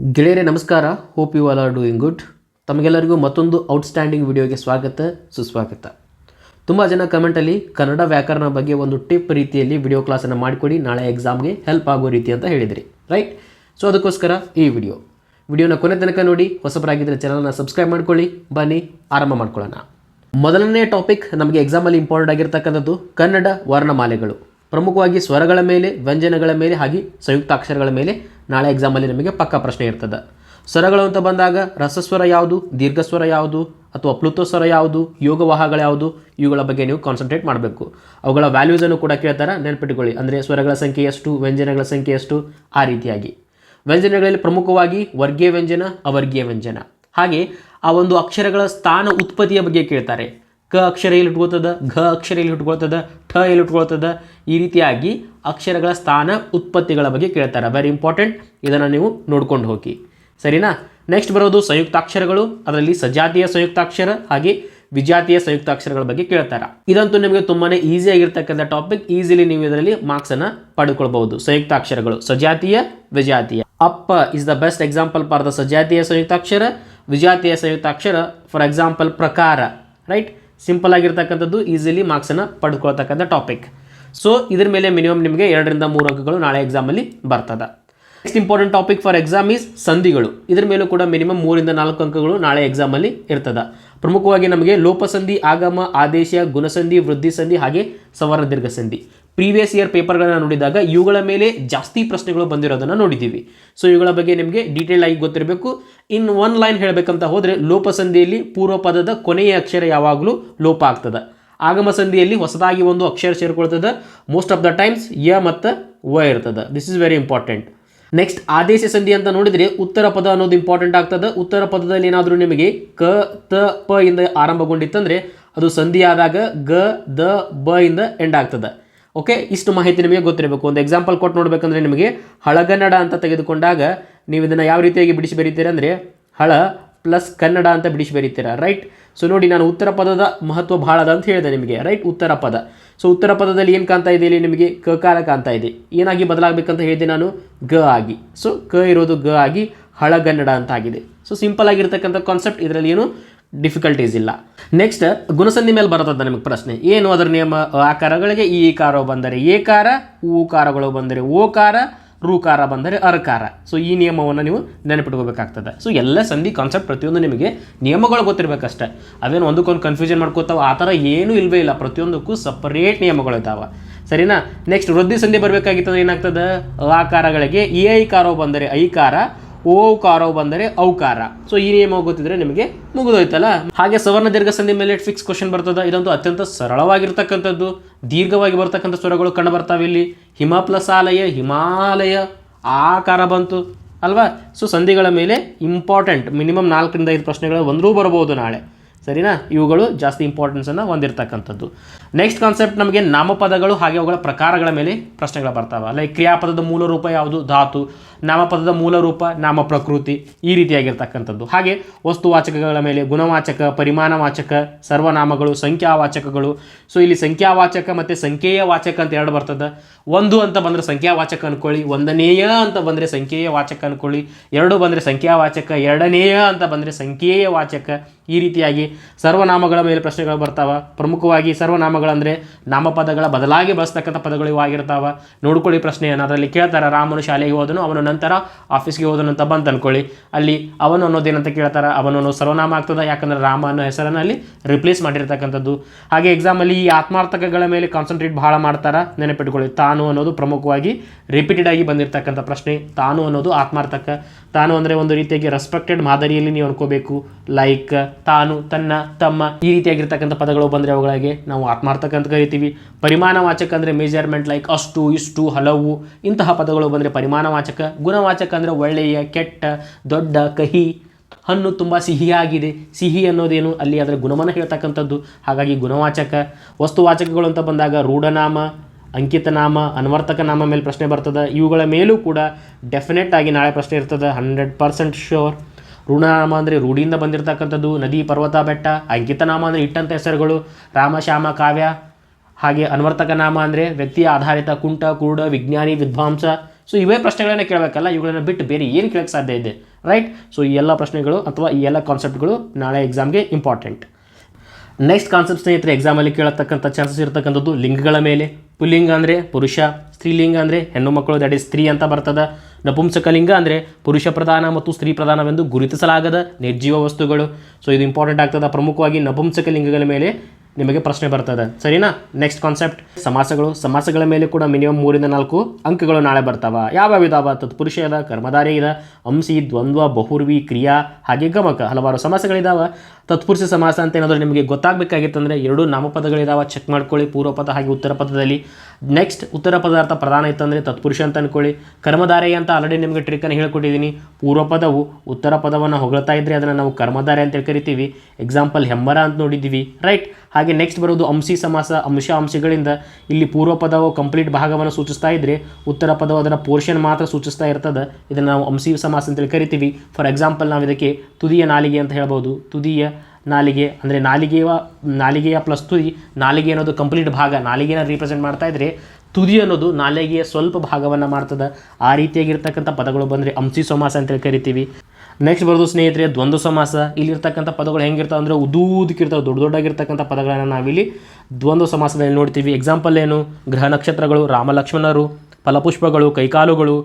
ಗೆಳೆಯರೇ, ನಮಸ್ಕಾರ. Hope you all are doing good ತಮಗೆಲ್ಲರಿಗೂ ಮತ್ತೊಂದು ಔಟ್ಸ್ಟ್ಯಾಂಡಿಂಗ್ ವಿಡಿಯೋಗೆ ಸ್ವಾಗತ, ಸುಸ್ವಾಗತ. ತುಂಬ ಜನ ಕಮೆಂಟಲ್ಲಿ ಕನ್ನಡ ವ್ಯಾಕರಣ ಬಗ್ಗೆ ಒಂದು ಟಿಪ್ ರೀತಿಯಲ್ಲಿ ವಿಡಿಯೋ ಕ್ಲಾಸನ್ನು ಮಾಡಿಕೊಡಿ, ನಾಳೆ ಎಕ್ಸಾಮ್ಗೆ ಹೆಲ್ಪ್ ಆಗೋ ರೀತಿ ಅಂತ ಹೇಳಿದಿರಿ. ರೈಟ್ ಸೊ ಅದಕ್ಕೋಸ್ಕರ ಈ ವಿಡಿಯೋ ವಿಡಿಯೋನ ಕೊನೆ ತನಕ ನೋಡಿ ಹೊಸಬರಾಗಿದ್ದರೆ ಚಾನಲ್ನ ಸಬ್ಸ್ಕ್ರೈಬ್ ಮಾಡ್ಕೊಳ್ಳಿ. ಬನ್ನಿ, ಆರಂಭ ಮಾಡ್ಕೊಳ್ಳೋಣ. ಮೊದಲನೇ ಟಾಪಿಕ್ ನಮಗೆ ಎಕ್ಸಾಮಲ್ಲಿ ಇಂಪಾರ್ಟೆಂಟ್ ಆಗಿರ್ತಕ್ಕಂಥದ್ದು, ಕನ್ನಡ ವರ್ಣಮಾಲೆಗಳು. ಪ್ರಮುಖವಾಗಿ ಸ್ವರಗಳ ಮೇಲೆ, ವ್ಯಂಜನಗಳ ಮೇಲೆ ಹಾಗೆ ಸಂಯುಕ್ತಾಕ್ಷರಗಳ ಮೇಲೆ ನಾಳೆ ಎಕ್ಸಾಮಲ್ಲಿ ನಿಮಗೆ ಪಕ್ಕ ಪ್ರಶ್ನೆ ಇರ್ತದೆ. ಸ್ವರಗಳು ಅಂತ ಬಂದಾಗ ರಸಸ್ವರ ಯಾವುದು, ದೀರ್ಘಸ್ವರ ಯಾವುದು, ಅಥವಾ ಪ್ಲುತೋಸ್ವರ ಯಾವುದು ಯೋಗವಾಹಗಳು ಯಾವುದು, ಇವುಗಳ ಬಗ್ಗೆ ನೀವು ಕಾನ್ಸಂಟ್ರೇಟ್ ಮಾಡಬೇಕು. ಅವುಗಳ ವ್ಯಾಲ್ಯೂಸನ್ನು ಕೂಡ ಕೇಳ್ತಾರೆ? ನೆನಪಿಟ್ಟುಕೊಳ್ಳಿ ಅಂದರೆ ಸ್ವರಗಳ ಸಂಖ್ಯೆ ಎಷ್ಟು, ವ್ಯಂಜನಗಳ ಸಂಖ್ಯೆ ಎಷ್ಟು? ಆ ರೀತಿಯಾಗಿ. ವ್ಯಂಜನಗಳಲ್ಲಿ ಪ್ರಮುಖವಾಗಿ ವರ್ಗೀಯ ವ್ಯಂಜನ, ಅವರ್ಗೀಯ ವ್ಯಂಜನ. ಹಾಗೆ ಆ ಒಂದು ಅಕ್ಷರಗಳ ಸ್ಥಾನ ಉತ್ಪತ್ತಿಯ ಬಗ್ಗೆ ಕೇಳ್ತಾರೆ. ಕ ಅಕ್ಷರ ಎಲ್ಲಿ ಇಟ್ಕೊಳ್ತದ, ಘ ಅಕ್ಷರ ಎಲ್ಲಿ ಇಟ್ಕೊಳ್ತದ, ಠ ಎಲ್ಲಿ ಇಟ್ಕೊಳ್ತದ, ಈ ರೀತಿಯಾಗಿ ಅಕ್ಷರಗಳ ಸ್ಥಾನ ಉತ್ಪತ್ತಿಗಳ ಬಗ್ಗೆ ಕೇಳ್ತಾರೆ. ವೆರಿ ಇಂಪಾರ್ಟೆಂಟ್ ಇದನ್ನು ನೀವು ನೋಡ್ಕೊಂಡು ಹೋಗಿ. ಸರಿನಾ? ನೆಕ್ಸ್ಟ್ ಬರೋದು ಸಂಯುಕ್ತಾಕ್ಷರಗಳು. ಅದರಲ್ಲಿ ಸಜಾತಿಯ ಸಂಯುಕ್ತಾಕ್ಷರ ಹಾಗೆ ವಿಜಾತಿಯ ಸಂಯುಕ್ತಾಕ್ಷರಗಳ ಬಗ್ಗೆ ಕೇಳ್ತಾರೆ. ಇದಂತೂ ನಿಮಗೆ ತುಂಬಾ ಈಸಿ ಆಗಿರ್ತಕ್ಕಂಥ ಟಾಪಿಕ್ ಈಸಿಲಿ ನೀವು ಇದರಲ್ಲಿ ಮಾರ್ಕ್ಸ್ ಅನ್ನು ಪಡ್ಕೊಳ್ಬಹುದು. ಸಂಯುಕ್ತಾಕ್ಷರಗಳು. ಸಜಾತಿಯ, ವಿಜಾತಿಯ. ಅಪ್ಪ is the best example for the ಸಜಾತಿಯ ಸಂಯುಕ್ತಾಕ್ಷರ, ವಿಜಾತಿಯ ಸಂಯುಕ್ತಾಕ್ಷರ ಫಾರ್ ಎಕ್ಸಾಂಪಲ್ ಪ್ರಕಾರ. ರೈಟ್ ಸಿಂಪಲ್ ಆಗಿರ್ತಕ್ಕಂಥದ್ದು ಈಸಿಲಿ ಮಾರ್ಕ್ಸನ್ನು ಪಡ್ಕೊಳ್ತಕ್ಕಂಥ ಟಾಪಿಕ್ ಸೊ ಇದ್ರ ಮೇಲೆ ಮಿನಿಮಮ್ ನಿಮಗೆ ಎರಡರಿಂದ ಮೂರು ಅಂಕಗಳು ನಾಳೆ ಎಕ್ಸಾಮಲ್ಲಿ ಬರ್ತದೆ. Next important topic for exam is ಸಂಧಿಗಳು. ಇದ್ರ ಮೇಲೂ ಕೂಡ ಮಿನಿಮಮ್ ಮೂರಿಂದ ನಾಲ್ಕು ಅಂಕಗಳು ನಾಳೆ ಎಕ್ಸಾಮಲ್ಲಿ ಇರ್ತದೆ. ಪ್ರಮುಖವಾಗಿ ನಮಗೆ ಲೋಪಸಂಧಿ, ಆಗಮ, ಆದೇಶ, ಗುಣಸಂಧಿ ವೃದ್ಧಿ ಸಂಧಿ ಹಾಗೆ ಸವರ್ಣ ದೀರ್ಘ ಸಂಧಿ ಪ್ರೀವಿಯಸ್ ಇಯರ್ ಪೇಪರ್ಗಳನ್ನು ನೋಡಿದಾಗ ಇವುಗಳ ಮೇಲೆ ಜಾಸ್ತಿ ಪ್ರಶ್ನೆಗಳು ಬಂದಿರೋದನ್ನು ನೋಡಿದ್ದೀವಿ. ಸೊ ಇವುಗಳ ಬಗ್ಗೆ ನಿಮಗೆ ಡೀಟೇಲ್ ಆಗಿ ಗೊತ್ತಿರಬೇಕು. ಇನ್ ಒನ್ ಲೈನ್ ಹೇಳಬೇಕಂತ ಹೋದರೆ ಲೋಪಸಂಧಿಯಲ್ಲಿ ಪೂರ್ವ ಪದದ ಕೊನೆಯ ಅಕ್ಷರ ಯಾವಾಗಲೂ ಲೋಪ ಆಗ್ತದೆ. ಆಗಮ ಸಂಧಿಯಲ್ಲಿ ಹೊಸದಾಗಿ ಒಂದು ಅಕ್ಷರ ಸೇರಿಕೊಳ್ತದೆ. ಮೋಸ್ಟ್ ಆಫ್ ದ ಟೈಮ್ಸ್ ಯ ಮತ್ತು ವ ಇರ್ತದೆ. This is very important next ಆದೇಶ ಸಂಧಿ ಅಂತ ನೋಡಿದರೆ ಉತ್ತರ ಪದ ಅನ್ನೋದು ಇಂಪಾರ್ಟೆಂಟ್ ಆಗ್ತದೆ. ಉತ್ತರ ಪದದಲ್ಲಿ ಏನಾದರೂ ನಿಮಗೆ ಕ, ತ, ಪ ಇಂದ ಆರಂಭಗೊಂಡಿತ್ತಂದರೆ ಅದು ಸಂಧಿ ಆದಾಗ ಗ, ದ, ಬ ಇಂದ ಎಂಡ್ ಆಗ್ತದೆ. ಓಕೆ ಇಷ್ಟು ಮಾಹಿತಿ ನಿಮಗೆ ಗೊತ್ತಿರಬೇಕು. ಒಂದು ಎಕ್ಸಾಂಪಲ್ ಕೊಟ್ಟು ನೋಡಬೇಕಂದ್ರೆ ನಿಮಗೆ ಹಳಗನ್ನಡ ಅಂತ ತೆಗೆದುಕೊಂಡಾಗ ನೀವು ಇದನ್ನು ಯಾವ ರೀತಿಯಾಗಿ ಬಿಡಿಸಿ ಬರೀತೀರ ಅಂದರೆ ಹಳ ಪ್ಲಸ್ ಕನ್ನಡ ಅಂತ ಬಿಡಿಸಿ ಬರೀತೀರ. ರೈಟ್ ಸೊ ನೋಡಿ, ನಾನು ಉತ್ತರ ಪದದ ಮಹತ್ವ ಬಹಳ ಅದ ಅಂತ ಹೇಳಿದೆ ನಿಮಗೆ ರೈಟ್ ಉತ್ತರ ಪದ. ಸೊ ಉತ್ತರ ಪದದಲ್ಲಿ ಏನು ಕಾಣ್ತಾ ಇದೆ ಇಲ್ಲಿ ನಿಮಗೆ? ಕಕಾರ ಕಾಣ್ತಾ ಇದೆ. ಏನಾಗಿ ಬದಲಾಗಬೇಕಂತ ಹೇಳಿದೆ ನಾನು? ಗ ಆಗಿ. ಸೊ ಕ ಇರೋದು ಗ ಆಗಿ ಹಳಗನ್ನಡ ಅಂತ ಆಗಿದೆ. ಸೊ ಸಿಂಪಲ್ ಆಗಿರ್ತಕ್ಕಂಥ ಕಾನ್ಸೆಪ್ಟ್ ಇದರಲ್ಲಿ ಏನು ಡಿಫಿಕಲ್ಟೀಸ್ ಇಲ್ಲ. ನೆಕ್ಸ್ಟ್ ಗುಣಸಂಧಿ ಮೇಲೆ ಬರತದ ನಿಮಗೆ ಪ್ರಶ್ನೆ. ಏನು ಅದರ ನಿಯಮ, ಆಕಾರಗಳಿಗೆ ಈ ಕಾರ ಬಂದರೆ ಏಕಾರ, ಊಕಾರಗಳು ಬಂದರೆ ಓಕಾರ ಋಕಾರ ಬಂದರೆ ಅರಕಾರ. ಸೊ ಈ ನಿಯಮವನ್ನು ನೀವು ನೆನಪಿಟ್ಕೋಬೇಕಾಗ್ತದೆ. ಸೊ ಎಲ್ಲ ಸಂಧಿ ಕಾನ್ಸೆಪ್ಟ್ ಪ್ರತಿಯೊಂದು ನಿಮಗೆ ನಿಯಮಗಳು ಗೊತ್ತಿರಬೇಕಷ್ಟೇ. ಅದೇನು ಒಂದಕ್ಕೊಂದು ಕನ್ಫ್ಯೂಷನ್ ಮಾಡ್ಕೋತಾವೆ, ಆ ಥರ ಏನೂ ಇಲ್ಲವೇ ಇಲ್ಲ. ಪ್ರತಿಯೊಂದಕ್ಕೂ ಸಪರೇಟ್ ನಿಯಮಗಳು ಇದ್ದಾವೆ ಸರಿನಾ? ನೆಕ್ಸ್ಟ್ ವೃದ್ಧಿ ಸಂಧಿ ಬರಬೇಕಾಗಿತ್ತಂದ್ರೆ ಏನಾಗ್ತದೆ? ಆಕಾರಗಳಿಗೆ ಈ ಐಕಾರವು ಬಂದರೆ ಐಕಾರ ಓಕಾರವು ಬಂದರೆ ಔಕಾರ. ಸೊ ಈ ನಿಯಮ ಗೊತ್ತಿದ್ರೆ ನಿಮಗೆ ಮುಗಿದೋಯ್ತಲ್ಲ? ಹಾಗೆ ಸವರ್ಣ ದೀರ್ಘ ಸಂಧಿ ಮೇಲೆ ಫಿಕ್ಸ್ ಕ್ವಶನ್ ಬರ್ತದೆ. ಇದೊಂದು ಅತ್ಯಂತ ಸರಳವಾಗಿರ್ತಕ್ಕಂಥದ್ದು. ದೀರ್ಘವಾಗಿ ಬರ್ತಕ್ಕಂಥ ಸ್ವರಗಳು ಕಂಡು ಬರ್ತಾವೆ ಇಲ್ಲಿ. ಹಿಮ ಪ್ಲಸ್ ಆಲಯ ಹಿಮಾಲಯ, ಆಕಾರ ಬಂತು. ಅಲ್ವಾ? ಸೊ ಸಂಧಿಗಳ ಮೇಲೆ ಇಂಪಾರ್ಟೆಂಟ್ ಮಿನಿಮಮ್ ನಾಲ್ಕರಿಂದ ಐದು ಪ್ರಶ್ನೆಗಳು ಒಂದರೂ ಬರಬಹುದು ನಾಳೆ. ಸರಿನಾ? ಇವುಗಳು ಜಾಸ್ತಿ ಇಂಪಾರ್ಟೆನ್ಸನ್ನು ಹೊಂದಿರತಕ್ಕಂಥದ್ದು. ನೆಕ್ಸ್ಟ್ ಕಾನ್ಸೆಪ್ಟ್ ನಮಗೆ ನಾಮಪದಗಳು ಹಾಗೆ ಅವುಗಳ ಪ್ರಕಾರಗಳ ಮೇಲೆ ಪ್ರಶ್ನೆಗಳು ಬರ್ತಾವೆ. ಲೈಕ್ ಕ್ರಿಯಾಪದದ ಮೂಲ ರೂಪ ಯಾವುದು? ಧಾತು. ನಾಮಪದದ ಮೂಲ ರೂಪ ನಾಮ ಪ್ರಕೃತಿ ಈ ರೀತಿಯಾಗಿರ್ತಕ್ಕಂಥದ್ದು. ಹಾಗೆ ವಸ್ತುವಾಚಕಗಳ ಮೇಲೆ ಗುಣವಾಚಕ, ಪರಿಮಾಣವಾಚಕ, ಸರ್ವನಾಮಗಳು, ಸಂಖ್ಯಾವಾಚಕಗಳು. ಸೊ ಇಲ್ಲಿ ಸಂಖ್ಯಾವಾಚಕ ಮತ್ತು ಸಂಖ್ಯೆಯ ವಾಚಕ ಅಂತ ಎರಡು ಬರ್ತದೆ. ಒಂದು ಅಂತ ಬಂದರೆ ಸಂಖ್ಯಾವಾಚಕ ಅನ್ಕೊಳ್ಳಿ, ಒಂದನೆಯ ಅಂತ ಬಂದರೆ ಸಂಖ್ಯೆಯ ವಾಚಕ ಅನ್ಕೊಳ್ಳಿ, ಎರಡು ಬಂದರೆ ಸಂಖ್ಯಾವಾಚಕ, ಎರಡನೆಯ ಅಂತ ಬಂದರೆ ಸಂಖ್ಯೆಯ ವಾಚಕ ಈ ರೀತಿಯಾಗಿ ಸರ್ವನಾಮಗಳ ಮೇಲೆ ಪ್ರಶ್ನೆಗಳು ಬರ್ತಾವೆ. ಪ್ರಮುಖವಾಗಿ ಸರ್ವನಾಮಗಳಂದರೆ ನಾಮಪದಗಳ ಬದಲಾಗಿ ಬಳಸ್ತಕ್ಕಂಥ ಪದಗಳು ಇವಾಗಿರ್ತಾವೆ ನೋಡ್ಕೊಳ್ಳಿ ಪ್ರಶ್ನೆಯನ್ನು ಅದರಲ್ಲಿ ಕೇಳ್ತಾರೆ, ರಾಮನು ಶಾಲೆಗೆ ಹೋದನು, ಅವನು ನಂತರ ಆಫೀಸ್ಗೆ ಹೋದನು ಅಂತ ಬಂತು ಅನ್ಕೊಳ್ಳಿ. ಅಲ್ಲಿ ಅವನು ಅನ್ನೋದೇನಂತ ಕೇಳ್ತಾರೆ, ಅವನು ಸರ್ವನಾಮ ಆಗ್ತದೆ, ಯಾಕಂದ್ರೆ ರಾಮ ಅನ್ನೋ ಹೆಸರನ್ನು ರಿಪ್ಲೇಸ್ ಮಾಡಿರ್ತಕ್ಕಂಥದ್ದು. ಹಾಗೆ ಎಕ್ಸಾಮಲ್ಲಿ ಈ ಆತ್ಮಾರ್ಥಕಗಳ ಮೇಲೆ ಕಾನ್ಸಂಟ್ರೇಟ್ ಭಾಳ ಮಾಡ್ತಾರೆ, ನೆನಪಿಟ್ಕೊಳ್ಳಿ. ತಾನು ಅನ್ನೋದು ಪ್ರಮುಖವಾಗಿ ರಿಪೀಟೆಡ್ ಆಗಿ ಬಂದಿರತಕ್ಕಂಥ ಪ್ರಶ್ನೆ. ತಾನು ಅನ್ನೋದು ಆತ್ಮಾರ್ಥಕ. ತಾನು ಅಂದರೆ ಒಂದು ರೀತಿಯಾಗಿ ರೆಸ್ಪೆಕ್ಟೆಡ್ ಮಾದರಿಯಲ್ಲಿ ನೀವು ಅನ್ಕೋಬೇಕು. ಲೈಕ್ ತಾನು, ತನ್ನ, ತಮ್ಮ ಈ ರೀತಿಯಾಗಿರ್ತಕ್ಕಂಥ ಪದಗಳು ಬಂದರೆ ಅವುಗಳಿಗೆ ನಾವು ಆತ್ಮಾರ್ಥಕ ಅಂತ ಕರಿತೀವಿ. ಪರಿಮಾಣವಾಚಕ ಅಂದರೆ ಮೇಜರ್ಮೆಂಟ್ ಲೈಕ್ ಅಷ್ಟು, ಇಷ್ಟು, ಹಲವು ಇಂತಹ ಪದಗಳು ಬಂದರೆ ಪರಿಮಾಣವಾಚಕ. ಗುಣವಾಚಕ ಅಂದರೆ ಒಳ್ಳೆಯ, ಕೆಟ್ಟ, ದೊಡ್ಡ, ಕಹಿ. ಹಣ್ಣು ತುಂಬ ಸಿಹಿಯಾಗಿದೆ. ಸಿಹಿ ಅನ್ನೋದೇನು ಅಲ್ಲಿ ಅದರ ಗುಣವನ್ನು ಹೇಳ್ತಕ್ಕಂಥದ್ದು. ಹಾಗಾಗಿ ಗುಣವಾಚಕ, ವಸ್ತುವಾಚಕಗಳು ಅಂತ ಬಂದಾಗ ರೂಢನಾಮ, ಅಂಕಿತನಾಮ ಅನ್ವರ್ತಕ ನಾಮ ಮೇಲೆ ಪ್ರಶ್ನೆ ಬರ್ತದೆ. ಇವುಗಳ ಮೇಲೂ ಕೂಡ ಡೆಫಿನೆಟ್ ಆಗಿ ನಾಳೆ ಪ್ರಶ್ನೆ ಇರ್ತದೆ. ಹಂಡ್ರೆಡ್ ಪರ್ಸೆಂಟ್ ಶ್ಯೂರ್ ಋಣನಾಮ ಅಂದರೆ ರೂಢಿಯಿಂದ ಬಂದಿರತಕ್ಕಂಥದ್ದು, ನದಿ, ಪರ್ವತ, ಬೆಟ್ಟ ಅಂಕಿತ ನಾಮ ಅಂದರೆ ಇಟ್ಟಂಥ ಹೆಸರುಗಳು, ರಾಮ, ಶ್ಯಾಮ, ಕಾವ್ಯ, ಹಾಗೆ ಅನ್ವರ್ತಕ ನಾಮ ಅಂದರೆ ವ್ಯಕ್ತಿಯ ಆಧಾರಿತ ಕುಂಟ, ಕುರುಡ, ವಿಜ್ಞಾನಿ, ವಿದ್ವಾಂಸ. ಸೊ ಇವೇ ಪ್ರಶ್ನೆಗಳನ್ನ ಕೇಳಬೇಕಲ್ಲ, ಇವುಗಳನ್ನು ಬಿಟ್ಟು ಬೇರೆ ಏನು ಕೇಳಕ್ಕೆ ಸಾಧ್ಯ ಇದೆ ರೈಟ್ ಸೊ ಈ ಎಲ್ಲ ಪ್ರಶ್ನೆಗಳು ಅಥವಾ ಈ ಎಲ್ಲ ಕಾನ್ಸೆಪ್ಟ್ಗಳು ನಾಳೆ ಎಕ್ಸಾಮ್ಗೆ ಇಂಪಾರ್ಟೆಂಟ್ ನೆಕ್ಸ್ಟ್ ಕಾನ್ಸೆಪ್ಟ್ ಸ್ನೇಹಿತರೆ ಎಕ್ಸಾಮಲ್ಲಿ ಕೇಳತಕ್ಕಂಥ ಚಾನ್ಸಸ್ ಇರತಕ್ಕಂಥದ್ದು ಲಿಂಗಗಳ ಮೇಲೆ. ಪುಲ್ಲಿಂಗ ಅಂದರೆ ಪುರುಷ, ಸ್ತ್ರೀಲಿಂಗ ಅಂದರೆ ಹೆಣ್ಣು ಮಕ್ಕಳು ದಟ್ ಇಸ್ ಸ್ತ್ರೀ ಅಂತ ಬರ್ತದ. ನಪುಂಸಕಲಿಂಗ ಅಂದರೆ ಪುರುಷ ಪ್ರಧಾನ ಮತ್ತು ಸ್ತ್ರೀ ಪ್ರಧಾನವೆಂದು ಗುರುತಿಸಲಾಗದ ನಿರ್ಜೀವ ವಸ್ತುಗಳು. ಸೊ ಇದು ಇಂಪಾರ್ಟೆಂಟ್ ಆಗ್ತದೆ. ಪ್ರಮುಖವಾಗಿ ನಪುಂಸಕಲಿಂಗಗಳ ಮೇಲೆ ನಿಮಗೆ ಪ್ರಶ್ನೆ ಬರ್ತದೆ. ಸರಿನಾ? Next concept ಸಮಾಸಗಳು. ಸಮಾಸಗಳ ಮೇಲೆ ಕೂಡ ಮಿನಿಮಮ್ ಮೂರಿಂದ ನಾಲ್ಕು ಅಂಕಗಳು ನಾಳೆ ಬರ್ತಾವ. ಯಾವ್ಯಾವ ಇದಾವ ತತ್ಪುರುಷ ಇದ, ಕರ್ಮಧಾರಿ ಇದ, ಅಂಸಿ, ದ್ವಂದ್ವ, ಬಹುರ್ವಿ, ಕ್ರಿಯಾ, ಹಾಗೆ ಗಮಕ. ಹಲವಾರು ಸಮಾಸಗಳಿದಾವ. ತತ್ಪುರುಷ ಸಮಾಸ ಅಂತ ಏನಾದರೂ ನಿಮಗೆ ಗೊತ್ತಾಗಬೇಕಾಗಿತ್ತಂದ್ರೆ ಎರಡು ನಾಮಪದಗಳಿದಾವೆ. ಚೆಕ್ ಮಾಡ್ಕೊಳ್ಳಿ. ಪೂರ್ವಪದ ಹಾಗೆ ಉತ್ತರ ಪದದಲ್ಲಿ. ನೆಕ್ಸ್ಟ್ ಉತ್ತರ ಪದಾರ್ಥ ಪ್ರಧಾನ ಇತ್ತಂದರೆ ತತ್ಪುರುಷ ಅಂತ ಅನ್ಕೊಳ್ಳಿ. ಕರ್ಮಧಾರೆ ಅಂತ ಆಲ್ರೆಡಿ ನಿಮಗೆ ಟ್ರಿಕನ್ನು ಹೇಳ್ಕೊಟ್ಟಿದ್ದೀನಿ ಪೂರ್ವಪದವು ಉತ್ತರ ಪದವನ್ನು ಹೊಗಳ್ತಾ ಇದ್ದರೆ ಅದನ್ನು ನಾವು ಕರ್ಮಧಾರೆ ಅಂತ ಕರಿತೀವಿ. ಎಕ್ಸಾಂಪಲ್ ಹೆಮ್ಮರ ಅಂತ ನೋಡಿದ್ದೀವಿ. ರೈಟ್ ಹಾಗೆ ನೆಕ್ಸ್ಟ್ ಬರೋದು ಅಂಶಿ ಸಮಾಸ, ಅಂಶ ಅಂಶಗಳಿಂದ. ಇಲ್ಲಿ ಪೂರ್ವ ಪದವು ಕಂಪ್ಲೀಟ್ ಭಾಗವನ್ನು ಸೂಚಿಸ್ತಾ ಇದ್ರೆ ಉತ್ತರ ಪದವು ಅದರ ಪೋರ್ಷನ್ ಮಾತ್ರ ಸೂಚಿಸ್ತಾ ಇರ್ತದೆ. ಇದನ್ನು ನಾವು ಅಂಶಿ ಸಮಾಸ ಅಂತೇಳಿ ಕರಿತೀವಿ. ಫಾರ್ ಎಕ್ಸಾಂಪಲ್ ನಾವು ಇದಕ್ಕೆ ತುದಿಯ ನಾಲಿಗೆ ಅಂತ ಹೇಳ್ಬೋದು. ತುದಿಯ ನಾಲಿಗೆ, ಅಂದರೆ ನಾಲಿಗೆಯ ನಾಲಿಗೆಯ ಪ್ಲಸ್ ತುದಿ, ನಾಲಿಗೆ ಅನ್ನೋದು ಕಂಪ್ಲೀಟ್ ಭಾಗ, ನಾಲಿಗೆನ ರೀಪ್ರೆಸೆಂಟ್ ಮಾಡ್ತಾ ಇದ್ದರೆ ತುದಿ ಅನ್ನೋದು ನಾಲಿಗೆಯ ಸ್ವಲ್ಪ ಭಾಗವನ್ನು ಮಾಡ್ತದೆ. ಆ ರೀತಿಯಾಗಿರ್ತಕ್ಕಂಥ ಪದಗಳು ಬಂದರೆ ಅಂಸಿ ಸಮಾಸ ಅಂತೇಳಿ ಕರಿತೀವಿ. ನೆಕ್ಸ್ಟ್ ಬರೋದು ಸ್ನೇಹಿತರೆ ದ್ವಂದ್ವ ಸಮಾಸ ಇಲ್ಲಿರ್ತಕ್ಕಂಥ ಪದಗಳು ಹೆಂಗಿರ್ತಾವೆ ಅಂದರೆ ಉದೂದಕ್ಕಿರ್ತವೆ, ದೊಡ್ಡ ದೊಡ್ಡಾಗಿರ್ತಕ್ಕಂಥ ಪದಗಳನ್ನು ನಾವಿಲ್ಲಿ ದ್ವಂದ್ವ ಸಮಾಸದಲ್ಲಿ ನೋಡ್ತೀವಿ. ಎಕ್ಸಾಂಪಲ್ ಏನು? ಗ್ರಹ ನಕ್ಷತ್ರಗಳು, ರಾಮಲಕ್ಷ್ಮಣರು, ಫಲಪುಷ್ಪಗಳು, ಕೈಕಾಲುಗಳು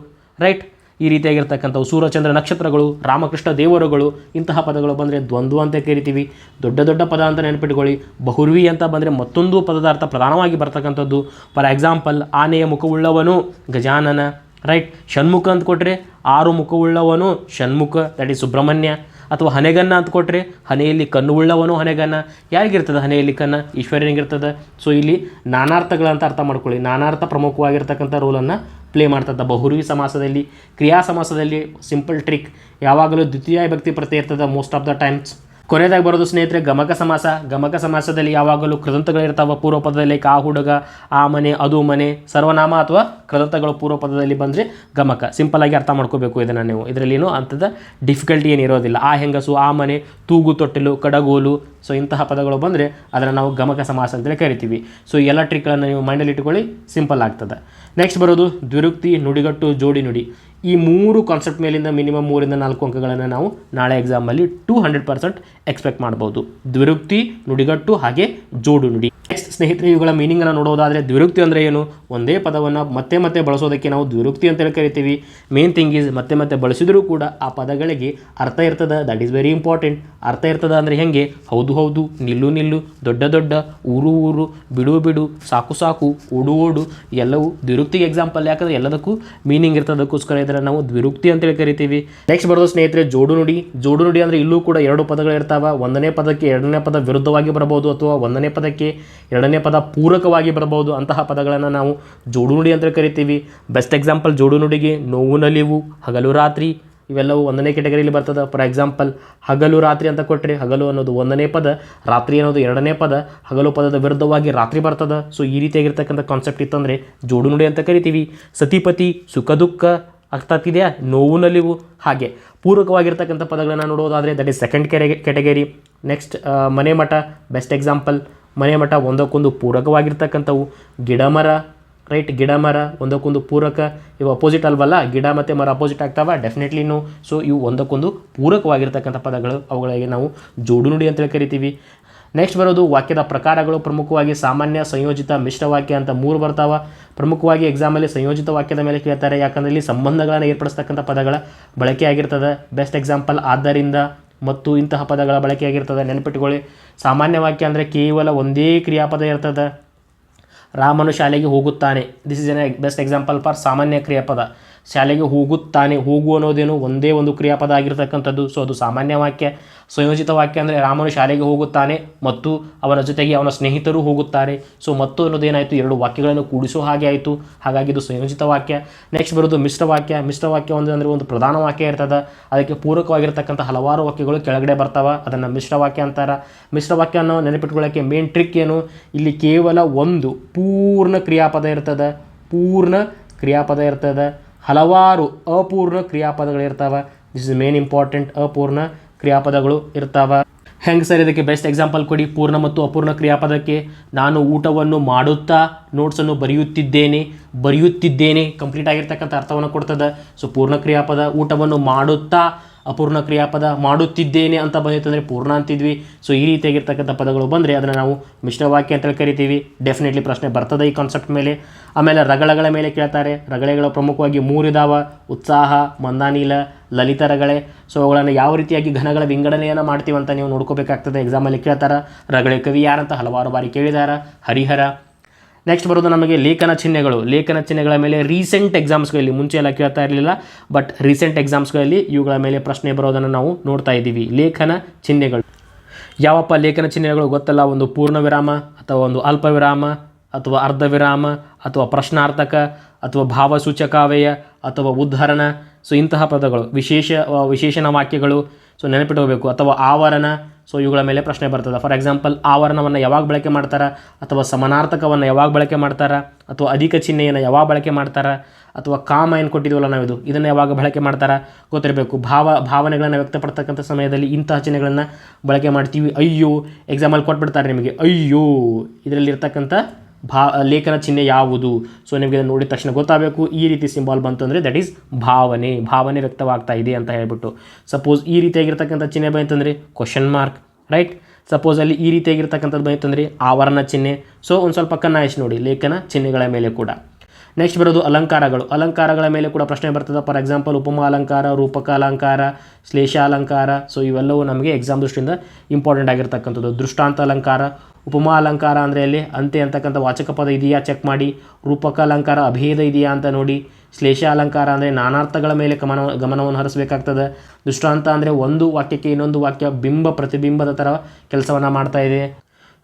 ರೈಟ್ ಈ ರೀತಿಯಾಗಿರ್ತಕ್ಕಂಥವು ಸೂರ್ಯಚಂದ್ರ ನಕ್ಷತ್ರಗಳು, ರಾಮಕೃಷ್ಣ ದೇವರುಗಳು, ಇಂತಹ ಪದಗಳು ಬಂದರೆ ದ್ವಂದ್ವ ಅಂತ ಕರಿತೀವಿ. ದೊಡ್ಡ ದೊಡ್ಡ ಪದ ಅಂತ ನೆನಪಿಟ್ಕೊಳ್ಳಿ. ಬಹುರ್ವಿ ಅಂತ ಬಂದರೆ ಮತ್ತೊಂದು ಪದದ ಅರ್ಥ ಪ್ರಧಾನವಾಗಿ ಬರ್ತಕ್ಕಂಥದ್ದು. ಫಾರ್ ಎಕ್ಸಾಂಪಲ್ ಆನೆಯ ಮುಖವುಳ್ಳವನು ಗಜಾನನ ರೈಟ್ ಷಣ್ಮುಖ ಅಂತ ಕೊಟ್ಟರೆ ಆರು ಮುಖವುಳ್ಳವನು ಷಣ್ಮುಖ ದಟ್ ಈಸ್ ಸುಬ್ರಹ್ಮಣ್ಯ. ಅಥವಾ ಹನೆಗನ್ನ ಅಂತ ಕೊಟ್ಟರೆ ಹನೆಯಲ್ಲಿ ಕಣ್ಣು ಉಳ್ಳವನು ಹನೆಗನ್ನ ಯಾರಿಗಿರ್ತದೆ ಹನೆಯಲ್ಲಿ ಕನ್ನ ಈಶ್ವರ್ಯನಿಗಿರ್ತದೆ ಸೊ ಇಲ್ಲಿ ನಾನಾರ್ಥಗಳಂತ ಅರ್ಥ ಮಾಡ್ಕೊಳ್ಳಿ. ನಾನಾರ್ಥ ಪ್ರಮುಖವಾಗಿರ್ತಕ್ಕಂಥ ರೋಲನ್ನು ಪ್ಲೇ ಮಾಡ್ತದ ಬಹುರ್ವಿ ಸಮಾಸದಲ್ಲಿ, ಕ್ರಿಯಾ ಸಮಾಸದಲ್ಲಿ ಸಿಂಪಲ್ ಟ್ರಿಕ್ ಯಾವಾಗಲೂ ದ್ವಿತೀಯ ವ್ಯಕ್ತಿ ಪ್ರತಿ ಇರ್ತದೆ. ಮೋಸ್ಟ್ ಆಫ್ ದ ಟೈಮ್ಸ್ ಕೊನೆಯದಾಗಿ ಬರೋದು ಸ್ನೇಹಿತರೆ, ಗಮಕ ಸಮಾಸ. ಗಮಕ ಸಮಾಸದಲ್ಲಿ ಯಾವಾಗಲೂ ಕೃದಂತಗಳಿರ್ತಾವ ಪೂರ್ವ ಪದದಲ್ಲಿ ಕಾ ಹುಡುಗ ಆ, ಮನೆ, ಅದು, ಮನೆ, ಸರ್ವನಾಮ ಅಥವಾ ಕೃದಂತಗಳು ಪೂರ್ವ ಪದದಲ್ಲಿ ಬಂದರೆ ಗಮಕ. ಸಿಂಪಲ್ ಆಗಿ ಅರ್ಥ ಮಾಡ್ಕೋಬೇಕು ಇದನ್ನು ನೀವು. ಇದರಲ್ಲಿ ಏನು ಅಂಥದ್ದು ಡಿಫಿಕಲ್ಟಿ ಏನು ಇರೋದಿಲ್ಲ. ಆ ಹೆಂಗಸು, ಆ ಮನೆ, ತೂಗು, ತೊಟ್ಟಿಲು, ಕಡಗೋಲು ಸೊ ಇಂತಹ ಪದಗಳು ಬಂದರೆ ಅದನ್ನು ನಾವು ಗಮಕ ಸಮಾಸ ಅಂತೇಳಿ ಕರಿತೀವಿ. ಸೊ ಎಲ್ಲ ಟ್ರಿಕ್ಗಳನ್ನು ನೀವು ಮೈಂಡಲ್ಲಿ ಇಟ್ಕೊಳ್ಳಿ ಸಿಂಪಲ್ ಆಗ್ತದೆ. ನೆಕ್ಸ್ಟ್ ಬರೋದು ದ್ವಿರುಕ್ತಿ, ನುಡಿಗಟ್ಟು, ಜೋಡಿ ನುಡಿ. ಈ ಮೂರು ಕಾನ್ಸೆಪ್ಟ್ ಮೇಲಿಂದ ಮಿನಿಮಮ್ ಮೂರಿಂದ ನಾಲ್ಕು ಅಂಕಗಳನ್ನು ನಾವು ನಾಳೆ ಎಕ್ಸಾಮಲ್ಲಿ ಟೂ ಹಂಡ್ರೆಡ್ ಪರ್ಸೆಂಟ್ ಎಕ್ಸ್ಪೆಕ್ಟ್ ಮಾಡ್ಬೋದು. ದ್ವಿರುಕ್ತಿ, ನುಡಿಗಟ್ಟು ಹಾಗೆ ಜೋಡು ನುಡಿ. ನೆಕ್ಸ್ಟ್ ಸ್ನೇಹಿತರೆ, ಇವುಗಳ ಮೀನಿಂಗನ್ನು ನೋಡೋದಾದರೆ ದ್ವಿರುಕ್ತಿ ಅಂದರೆ ಏನು? ಒಂದೇ ಪದವನ್ನು ಮತ್ತೆ ಮತ್ತೆ ಬಳಸೋದಕ್ಕೆ ನಾವು ದ್ವಿರುಕ್ತಿ ಅಂತೇಳಿ ಕರಿತೀವಿ. ಮೇನ್ ಥಿಂಗ್ ಈಸ್ ಮತ್ತೆ ಮತ್ತೆ ಬಳಸಿದರೂ ಕೂಡ ಆ ಪದಗಳಿಗೆ ಅರ್ಥ ಇರ್ತದೆ. ದಟ್ ಈಸ್ ವೆರಿ ಇಂಪಾರ್ಟೆಂಟ್ ಅರ್ಥ ಇರ್ತದೆ ಅಂದರೆ ಹೆಂಗೆ? ಹೌದು ಹೌದು, ನಿಲ್ಲು ನಿಲ್ಲು, ದೊಡ್ಡ ದೊಡ್ಡ, ಊರು ಊರು, ಬಿಡು ಬಿಡು, ಸಾಕು ಸಾಕು, ಓಡು ಓಡು, ಎಲ್ಲವೂ ದ್ವಿರುಕ್ತಿಗೆ ಎಕ್ಸಾಂಪಲ್ ಯಾಕಂದ್ರೆ ಎಲ್ಲದಕ್ಕೂ ಮೀನಿಂಗ್ ಇರ್ತದಕ್ಕೋಸ್ಕರ ಇದರ ನಾವು ದ್ವಿರುಕ್ತಿ ಅಂತೇಳಿ ಕರಿತೀವಿ. ನೆಕ್ಸ್ಟ್ ಬರೋದು ಸ್ನೇಹಿತರೆ, ಜೋಡು ನುಡಿ. ಜೋಡು ನುಡಿ ಅಂದರೆ ಇಲ್ಲೂ ಕೂಡ ಎರಡು ಪದಗಳು ಇರ್ತಾವ. ಒಂದನೇ ಪದಕ್ಕೆ ಎರಡನೇ ಪದ ವಿರುದ್ಧವಾಗಿ ಬರಬಹುದು ಅಥವಾ ಒಂದನೇ ಪದಕ್ಕೆ ಎರಡನೇ ಪದ ಪೂರಕವಾಗಿ ಬರಬಹುದು. ಅಂತಹ ಪದಗಳನ್ನು ನಾವು ಜೋಡು ನುಡಿ ಅಂತ ಕರಿತೀವಿ. ಬೆಸ್ಟ್ ಎಕ್ಸಾಂಪಲ್ ಜೋಡು ನುಡಿಗೆ ನೋವು ನಲಿವು, ಹಗಲು ರಾತ್ರಿ ಇವೆಲ್ಲವೂ ಒಂದನೇ ಕೆಟಗರಿಯಲ್ಲಿ ಬರ್ತದೆ. ಫಾರ್ ಎಕ್ಸಾಂಪಲ್ ಹಗಲು ರಾತ್ರಿ ಅಂತ ಕೊಟ್ಟರೆ ಹಗಲು ಅನ್ನೋದು ಒಂದನೇ ಪದ, ರಾತ್ರಿ ಅನ್ನೋದು ಎರಡನೇ ಪದ, ಹಗಲು ಪದದ ವಿರುದ್ಧವಾಗಿ ರಾತ್ರಿ ಬರ್ತದೆ. ಸೊ ಈ ರೀತಿಯಾಗಿರ್ತಕ್ಕಂಥ ಕಾನ್ಸೆಪ್ಟ್ ಇತ್ತಂದರೆ ಜೋಡು ನುಡಿ ಅಂತ ಕರಿತೀವಿ. ಸತಿಪತಿ ಸುಖ ದುಃಖ ಅರ್ಥ ನೋವು, ನಲಿವು, ಹಾಗೆ. ಪೂರಕವಾಗಿರ್ತಕ್ಕಂಥ ಪದಗಳನ್ನು ನೋಡೋದಾದರೆ ದಟ್ ಈಸ್ ಸೆಕೆಂಡ್ ಕೆರೆ ಕೆಟಗರಿ ನೆಕ್ಸ್ಟ್ ಮನೆ ಮಠ ಬೆಸ್ಟ್ ಎಕ್ಸಾಂಪಲ್ ಮನೆ ಮಠ ಒಂದಕ್ಕೊಂದು ಪೂರಕವಾಗಿರ್ತಕ್ಕಂಥವು. ಗಿಡ ಮರ ರೈಟ್ ಗಿಡ ಮರ, ಒಂದಕ್ಕೊಂದು ಪೂರಕ. ಇವು ಅಪೋಸಿಟ್ ಅಲ್ವಲ್ಲ? ಗಿಡ ಮತ್ತು ಮರ ಅಪೋಸಿಟ್ ಆಗ್ತಾವ? ಡೆಫಿನೆಟ್ಲಿನೂ ಸೊ ಇವು ಒಂದಕ್ಕೊಂದು ಪೂರಕವಾಗಿರ್ತಕ್ಕಂಥ ಪದಗಳು. ಅವುಗಳಿಗೆ ನಾವು ಜೋಡು ನುಡಿ ಅಂತೇಳಿ ಕರಿತೀವಿ ನೆಕ್ಸ್ಟ್ ಬರೋದು ವಾಕ್ಯದ ಪ್ರಕಾರಗಳು. ಪ್ರಮುಖವಾಗಿ ಸಾಮಾನ್ಯ, ಸಂಯೋಜಿತ, ಮಿಶ್ರ ವಾಕ್ಯ ಅಂತ ಮೂರು ಬರ್ತಾವ. ಪ್ರಮುಖವಾಗಿ ಎಕ್ಸಾಮಲ್ಲಿ ಸಂಯೋಜಿತ ವಾಕ್ಯದ ಮೇಲೆ ಕೇಳ್ತಾರೆ. ಯಾಕಂದರೆ ಇಲ್ಲಿ ಸಂಬಂಧಗಳನ್ನು ಏರ್ಪಡಿಸ್ತಕ್ಕಂಥ ಪದಗಳ ಬಳಕೆ ಆಗಿರ್ತದೆ. ಬೆಸ್ಟ್ ಎಕ್ಸಾಂಪಲ್ ಆದ್ದರಿಂದ ಮತ್ತು ಇಂತಹ ಪದಗಳ ಬಳಕೆಯಾಗಿರ್ತದೆ ನೆನಪಿಟ್ಕೊಳ್ಳಿ. ಸಾಮಾನ್ಯ ವಾಕ್ಯ ಅಂದರೆ ಕೇವಲ ಒಂದೇ ಕ್ರಿಯಾಪದ ಇರ್ತದೆ. ರಾಮನು ಶಾಲೆಗೆ ಹೋಗುತ್ತಾನೆ. This is an best example for ಸಾಮಾನ್ಯ ಕ್ರಿಯಾಪದ. ಶಾಲೆಗೆ ಹೋಗುತ್ತಾನೆ, ಹೋಗು ಅನ್ನೋದೇನು ಒಂದೇ ಒಂದು ಕ್ರಿಯಾಪದ ಆಗಿರತಕ್ಕಂಥದ್ದು. ಸೊ ಅದು ಸಾಮಾನ್ಯ ವಾಕ್ಯ. ಸಂಯೋಜಿತ ವಾಕ್ಯ ಅಂದರೆ ರಾಮನು ಶಾಲೆಗೆ ಹೋಗುತ್ತಾನೆ ಮತ್ತು ಅವನ ಜೊತೆಗೆ ಅವನ ಸ್ನೇಹಿತರು ಹೋಗುತ್ತಾರೆ. ಸೊ ಮತ್ತು ಅನ್ನೋದೇನಾಯಿತು? ಎರಡು ವಾಕ್ಯಗಳನ್ನು ಕೂಡಿಸೋ ಹಾಗೆ ಆಯಿತು. ಹಾಗಾಗಿ ಇದು ಸಂಯೋಜಿತ ವಾಕ್ಯ. ನೆಕ್ಸ್ಟ್ ಬರೋದು ಮಿಶ್ರ ವಾಕ್ಯ. ಮಿಶ್ರ ವಾಕ್ಯ ಒಂದು ಅಂದರೆ ಒಂದು ಪ್ರಧಾನ ವಾಕ್ಯ ಇರ್ತದೆ. ಅದಕ್ಕೆ ಪೂರಕವಾಗಿರ್ತಕ್ಕಂಥ ಹಲವಾರು ವಾಕ್ಯಗಳು ಕೆಳಗಡೆ ಬರ್ತಾವ. ಅದನ್ನು ಮಿಶ್ರ ವಾಕ್ಯ ಅಂತಾರೆ. ಮಿಶ್ರ ವಾಕ್ಯವನ್ನು ನೆನಪಿಟ್ಕೊಳ್ಳೋಕ್ಕೆ ಮೇನ್ ಟ್ರಿಕ್ ಏನು? ಇಲ್ಲಿ ಕೇವಲ ಒಂದು ಪೂರ್ಣ ಕ್ರಿಯಾಪದ ಇರ್ತದೆ. ಪೂರ್ಣ ಕ್ರಿಯಾಪದ ಇರ್ತದೆ. ಹಲವಾರು ಅಪೂರ್ಣ ಕ್ರಿಯಾಪದಗಳಿರ್ತಾವ ದಿಸ್ ಇಸ್ ಮೇನ್ ಇಂಪಾರ್ಟೆಂಟ್ ಅಪೂರ್ಣ ಕ್ರಿಯಾಪದಗಳು ಇರ್ತಾವ. ಹೆಂಗೆ ಸರ್ ಇದಕ್ಕೆ ಬೆಸ್ಟ್ ಎಕ್ಸಾಂಪಲ್ ಕೊಡಿ. ಪೂರ್ಣ ಮತ್ತು ಅಪೂರ್ಣ ಕ್ರಿಯಾಪದಕ್ಕೆ ನಾನು ಊಟವನ್ನು ಮಾಡುತ್ತಾ ನೋಟ್ಸನ್ನು ಬರೆಯುತ್ತಿದ್ದೇನೆ ಬರೆಯುತ್ತಿದ್ದೇನೆ. ಕಂಪ್ಲೀಟ್ ಆಗಿರ್ತಕ್ಕಂಥ ಅರ್ಥವನ್ನು ಕೊಡ್ತದೆ. ಸೊ ಪೂರ್ಣ ಕ್ರಿಯಾಪದ, ಊಟವನ್ನು ಮಾಡುತ್ತಾ ಅಪೂರ್ಣ ಕ್ರಿಯಾಪದ ಮಾಡುತ್ತಿದ್ದೇನೆ ಅಂತ ಬಂದಿತ್ತಂದರೆ ಪೂರ್ಣ ಅಂತಿದ್ವಿ. ಸೊ ಈ ರೀತಿಯಾಗಿರ್ತಕ್ಕಂಥ ಪದಗಳು ಬಂದರೆ ಅದನ್ನು ನಾವು ಮಿಶ್ರವಾಕ್ಯ ಅಂತೇಳಿ ಕರಿತೀವಿ. ಡೆಫಿನೆಟ್ಲಿ ಪ್ರಶ್ನೆ ಬರ್ತದೆ ಈ ಕಾನ್ಸೆಪ್ಟ್ ಮೇಲೆ. ಆಮೇಲೆ ರಗಳಗಳ ಮೇಲೆ ಕೇಳ್ತಾರೆ. ರಗಳೆಗಳು ಪ್ರಮುಖವಾಗಿ ಮೂರಿದಾವ. ಉತ್ಸಾಹ, ಮಂದಾನೀಲ ಲಲಿತ ರಗಳೆ ಸೊ ಅವುಗಳನ್ನು ಯಾವ ರೀತಿಯಾಗಿ ಘನಗಳ ವಿಂಗಡಣೆಯನ್ನು ಅಂತ ನೀವು ನೋಡ್ಕೋಬೇಕಾಗ್ತದೆ. ಎಕ್ಸಾಮಲ್ಲಿ ಕೇಳ್ತಾರೆ, ರಗಳೆ ಕವಿ ಯಾರಂತ ಹಲವಾರು ಬಾರಿ ಕೇಳಿದಾರ, ಹರಿಹರ. ನೆಕ್ಸ್ಟ್ ಬರೋದು ನಮಗೆ ಲೇಖನ ಚಿಹ್ನೆಗಳು. ಲೇಖನ ಚಿಹ್ನೆಗಳ ಮೇಲೆ ರೀಸೆಂಟ್ ಎಕ್ಸಾಮ್ಸ್ಗಳಲ್ಲಿ ಮುಂಚೆ ಎಲ್ಲ ಕೇಳ್ತಾ ಇರಲಿಲ್ಲ ಬಟ್ ರೀಸೆಂಟ್ ಎಕ್ಸಾಮ್ಸ್ಗಳಲ್ಲಿ ಇವುಗಳ ಮೇಲೆ ಪ್ರಶ್ನೆ ಬರೋದನ್ನು ನಾವು ನೋಡ್ತಾ ಇದ್ದೀವಿ. ಲೇಖನ ಚಿಹ್ನೆಗಳು. ಯಾವಪ್ಪ ಲೇಖನ ಚಿಹ್ನೆಗಳು ಗೊತ್ತಲ್ಲ? ಒಂದು ಪೂರ್ಣ ವಿರಾಮ ಅಥವಾ ಒಂದು ಅಲ್ಪ ವಿರಾಮ ಅಥವಾ ಅರ್ಧ ವಿರಾಮ ಅಥವಾ ಪ್ರಶ್ನಾರ್ಥಕ, ಅಥವಾ ಭಾವಸೂಚಕಾವಯ ಅಥವಾ ಉದ್ಧರಣ. ಸೊ ಇಂತಹ ಪದಗಳು, ವಿಶೇಷ ವಿಶೇಷಣ ವಾಕ್ಯಗಳು ಸೊ ನೆನಪಿಟ್ಕೋಬೇಕು ಅಥವಾ ಆವರಣ ಸೊ ಇವುಗಳ ಮೇಲೆ ಪ್ರಶ್ನೆ ಬರ್ತದೆ. ಫಾರ್ ಎಕ್ಸಾಂಪಲ್ ಆವರಣವನ್ನು ಯಾವಾಗ ಬಳಕೆ ಮಾಡ್ತಾರೆ? ಅಥವಾ ಸಮಾನಾರ್ಥಕವನ್ನು ಯಾವಾಗ ಬಳಕೆ ಮಾಡ್ತಾರೆ? ಅಥವಾ ಅಧಿಕ ಚಿಹ್ನೆಯನ್ನು ಯಾವಾಗ ಬಳಕೆ ಮಾಡ್ತಾರೆ? ಅಥವಾ ಕಾಮ ಏನು ಕೊಟ್ಟಿದ್ದೀವಲ್ಲ ನಾವು ಇದು ಇದನ್ನು ಯಾವಾಗ ಬಳಕೆ ಮಾಡ್ತಾರೆ? ಗೊತ್ತಿರಬೇಕು. ಭಾವ, ಭಾವನೆಗಳನ್ನು ವ್ಯಕ್ತಪಡ್ತಕ್ಕಂಥ ಸಮಯದಲ್ಲಿ ಇಂತಹ ಚಿಹ್ನೆಗಳನ್ನು ಬಳಕೆ ಮಾಡ್ತೀವಿ. ಅಯ್ಯೋ ಎಕ್ಸಾಂಪಲ್ ಕೊಟ್ಬಿಡ್ತಾರೆ ನಿಮಗೆ. ಅಯ್ಯೋ, ಇದರಲ್ಲಿರ್ತಕ್ಕಂಥ ಭಾ, ಲೇಖನ ಚಿಹ್ನೆ ಯಾವುದು? ಸೊ ನಿಮಗೆ ಇದನ್ನು ನೋಡಿದ ತಕ್ಷಣ ಗೊತ್ತಾಗಬೇಕು. ಈ ರೀತಿ ಸಿಂಬಾಲ್ ಬಂತು ಅಂದರೆ ದಟ್ ಈಸ್ ಭಾವನೆ. ಭಾವನೆ ವ್ಯಕ್ತವಾಗ್ತಾ ಇದೆ ಅಂತ ಹೇಳ್ಬಿಟ್ಟು. ಸಪೋಸ್ ಈ ರೀತಿಯಾಗಿರ್ತಕ್ಕಂಥ ಚಿಹ್ನೆ ಬಂತಂದರೆ ಕ್ವಶನ್ ಮಾರ್ಕ್ ರೈಟ್ ಸಪೋಸ್ ಅಲ್ಲಿ ಈ ರೀತಿಯಾಗಿರ್ತಕ್ಕಂಥದ್ದು ಬಂತಂದರೆ ಆವರಣ ಚಿಹ್ನೆ. ಸೊ ಒಂದು ಸ್ವಲ್ಪ ಕನ್ನಾಯಿಸಿ ನೋಡಿ? ಲೇಖನ ಚಿಹ್ನೆಗಳ ಮೇಲೆ ಕೂಡ. ನೆಕ್ಸ್ಟ್ ಬರೋದು ಅಲಂಕಾರಗಳು. ಅಲಂಕಾರಗಳ ಮೇಲೆ ಕೂಡ ಪ್ರಶ್ನೆ ಬರ್ತದೆ. ಫಾರ್ ಎಕ್ಸಾಂಪಲ್ ಉಪಮಾ ಅಲಂಕಾರ, ರೂಪಕ ಅಲಂಕಾರ, ಶ್ಲೇಷ ಅಲಂಕಾರ. ಸೊ ಇವೆಲ್ಲವೂ ನಮಗೆ ಎಕ್ಸಾಮ್ ದೃಷ್ಟಿಯಿಂದ ಇಂಪಾರ್ಟೆಂಟ್ ಆಗಿರ್ತಕ್ಕಂಥದ್ದು. ದೃಷ್ಟಾಂತ ಅಲಂಕಾರ, ಉಪಮಾ ಅಲಂಕಾರ ಅಂದರೆ ಅಲ್ಲಿ ಅಂತೆ ಅಂತಕ್ಕಂಥ ವಾಚಕ ಪದ ಇದೆಯಾ? ಚೆಕ್ ಮಾಡಿ. ರೂಪಕ ಅಲಂಕಾರ, ಅಭೇದ ಇದೆಯಾ ಅಂತ ನೋಡಿ. ಶ್ಲೇಷ ಅಲಂಕಾರ ಅಂದರೆ ನಾನಾರ್ಥಗಳ ಮೇಲೆ ಗಮನ, ಗಮನವನ್ನು ಹರಿಸಬೇಕಾಗ್ತದೆ. ದೃಷ್ಟಾಂತ ಅಂದರೆ ಒಂದು ವಾಕ್ಯಕ್ಕೆ ಇನ್ನೊಂದು ವಾಕ್ಯ, ಬಿಂಬ, ಪ್ರತಿಬಿಂಬದ ಥರ ಕೆಲಸವನ್ನು ಮಾಡ್ತಾ ಇದೆ.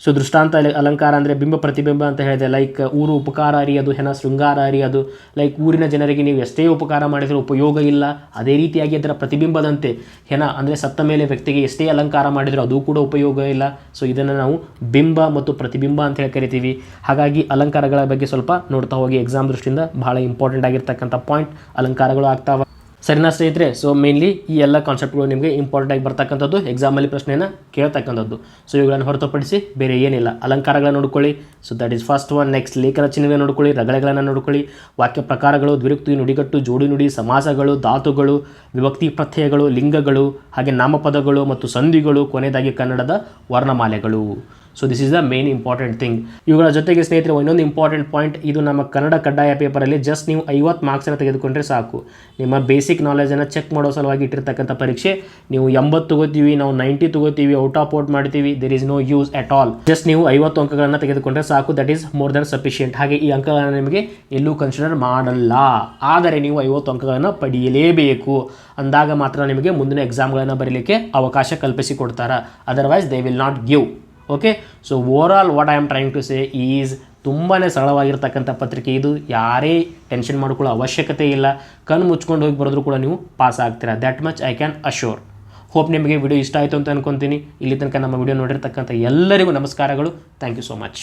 ಸೊ ದೃಷ್ಟಾಂತ ಅಲ- ಅಲಂಕಾರ ಅಂದರೆ ಬಿಂಬ ಪ್ರತಿಬಿಂಬ ಅಂತ ಹೇಳಿದೆ ಲೈಕ್ ಊರು ಉಪಕಾರ ಅದು ಹೆಣ ಶೃಂಗಾರ ಅದು ಲೈಕ್ ಊರಿನ ಜನರಿಗೆ ನೀವು ಎಷ್ಟೇ ಉಪಕಾರ ಮಾಡಿದರೂ ಉಪಯೋಗ ಇಲ್ಲ, ಅದೇ ರೀತಿಯಾಗಿ ಅದರ ಪ್ರತಿಬಿಂಬದಂತೆ ಹೆಣ ಅಂದರೆ ಸತ್ತ ಮೇಲೆ ವ್ಯಕ್ತಿಗೆ ಎಷ್ಟೇ ಅಲಂಕಾರ ಮಾಡಿದರೂ ಅದು ಕೂಡ ಉಪಯೋಗ ಇಲ್ಲ. ಸೊ ಇದನ್ನು ನಾವು ಬಿಂಬ ಮತ್ತು ಪ್ರತಿಬಿಂಬ ಅಂತ ಹೇಳಿ ಕರಿತೀವಿ. ಹಾಗಾಗಿ ಅಲಂಕಾರಗಳ ಬಗ್ಗೆ ಸ್ವಲ್ಪ ನೋಡ್ತಾ ಹೋಗಿ. ಎಕ್ಸಾಮ್ ದೃಷ್ಟಿಯಿಂದ ಬಹಳ ಇಂಪಾರ್ಟೆಂಟ್ ಆಗಿರ್ತಕ್ಕಂಥ ಪಾಯಿಂಟ್ ಅಲಂಕಾರಗಳು ಆಗ್ತಾವ. ಸರಿನಾ ಸ್ನೇಹಿತರೆ? ಸೊ ಮೇನ್ಲಿ ಈ ಎಲ್ಲ ಕಾನ್ಸೆಪ್ಟ್ಗಳು ನಿಮಗೆ ಇಂಪಾರ್ಟೆಂಟ್ ಆಗಿ ಬರ್ತಕ್ಕಂಥದ್ದು ಎಕ್ಸಾಮಲ್ಲಿ ಪ್ರಶ್ನೆಯನ್ನು ಕೇಳ್ತಕ್ಕಂಥದ್ದು. ಸೊ ಇವುಗಳನ್ನು ಹೊರತುಪಡಿಸಿ ಬೇರೆ ಏನಿಲ್ಲ. ಅಲಂಕಾರಗಳನ್ನು ನೋಡ್ಕೊಳ್ಳಿ. So that is first one next ಲೇಖನ ಚಿಹ್ನೆಗಳನ್ನು ನೋಡ್ಕೊಳ್ಳಿ, ರಗಳೆಗಳನ್ನು ನೋಡ್ಕೊಳ್ಳಿ. ವಾಕ್ಯ ಪ್ರಕಾರಗಳು ದ್ವಿರುಕ್ತಿ ನುಡಿಗಟ್ಟು, ಜೋಡಿ ನುಡಿ, ಸಮಾಸಗಳು, ಧಾತುಗಳು, ವಿಭಕ್ತಿ ಪ್ರತ್ಯಯಗಳು, ಲಿಂಗಗಳು, ಹಾಗೆ ನಾಮಪದಗಳು ಮತ್ತು ಸಂಧಿಗಳು, ಕೊನೆಯದಾಗಿ ಕನ್ನಡದ ವರ್ಣಮಾಲೆಗಳು. So this is the main important thing ಇವುಗಳ ಜೊತೆಗೆ ಸ್ನೇಹಿತರೆ, ಇನ್ನೊಂದು ಇಂಪಾರ್ಟೆಂಟ್ ಪಾಯಿಂಟ್ ಇದು ನಮ್ಮ ಕನ್ನಡ ಕಡ್ಡಾಯ ಪೇಪರಲ್ಲಿ ಜಸ್ಟ್ ನೀವು ಐವತ್ತು ಮಾರ್ಕ್ಸನ್ನು ತೆಗೆದುಕೊಂಡ್ರೆ ಸಾಕು. ನಿಮ್ಮ ಬೇಸಿಕ್ ನಾಲೆಜನ್ನು ಚೆಕ್ ಮಾಡೋ ಸಲುವಾಗಿ ಇಟ್ಟಿರ್ತಕ್ಕಂಥ ಪರೀಕ್ಷೆ. ನೀವು ಎಂಬತ್ತು ತಗೋತೀವಿ, ನಾವು ನೈಂಟಿ ತಗೋತೀವಿ ಔಟ್ ಆಫ್ ಔಟ್ ಮಾಡ್ತೀವಿ there is no use at all just ನೀವು ಐವತ್ತು ಅಂಕಗಳನ್ನು ತೆಗೆದುಕೊಂಡ್ರೆ ಸಾಕು. That is more than sufficient ಹಾಗೆ ಈ ಅಂಕಗಳನ್ನು ನಿಮಗೆ ಎಲ್ಲೂ ಕನ್ಸಿಡರ್ ಮಾಡಲ್ಲ. ಆದರೆ ನೀವು ಐವತ್ತು ಅಂಕಗಳನ್ನು ಪಡೆಯಲೇಬೇಕು. ಅಂದಾಗ ಮಾತ್ರ ನಿಮಗೆ ಮುಂದಿನ ಎಕ್ಸಾಮ್ಗಳನ್ನು ಬರೀಲಿಕ್ಕೆ ಅವಕಾಶ ಕಲ್ಪಿಸಿಕೊಡ್ತಾರೆ otherwise they will not give okay so over all what I am trying to say is ತುಂಬಾ ಸರಳವಾಗಿರ್ತಕ್ಕಂಥ ಪತ್ರಿಕೆ ಇದು. ಯಾರೇ ಟೆನ್ಷನ್ ಮಾಡ್ಕೊಳ್ಳೋ ಅವಶ್ಯಕತೆ ಇಲ್ಲ. ಕಣ್ಣು ಮುಚ್ಕೊಂಡು ಹೋಗಿ ಬರೆದ್ರೂ ಕೂಡ ನೀವು ಪಾಸ್ ಆಗ್ತೀರಾ. That much I can assure hope ನಿಮಗೆ ವಿಡಿಯೋ ಇಷ್ಟ ಆಯಿತು ಅಂತ ಅನ್ಕೊತೀನಿ. ಇಲ್ಲಿ ತನಕ ನಮ್ಮ ವಿಡಿಯೋ ನೋಡಿರ್ತಕ್ಕಂಥ ಎಲ್ಲರಿಗೂ ನಮಸ್ಕಾರಗಳು. Thank you so much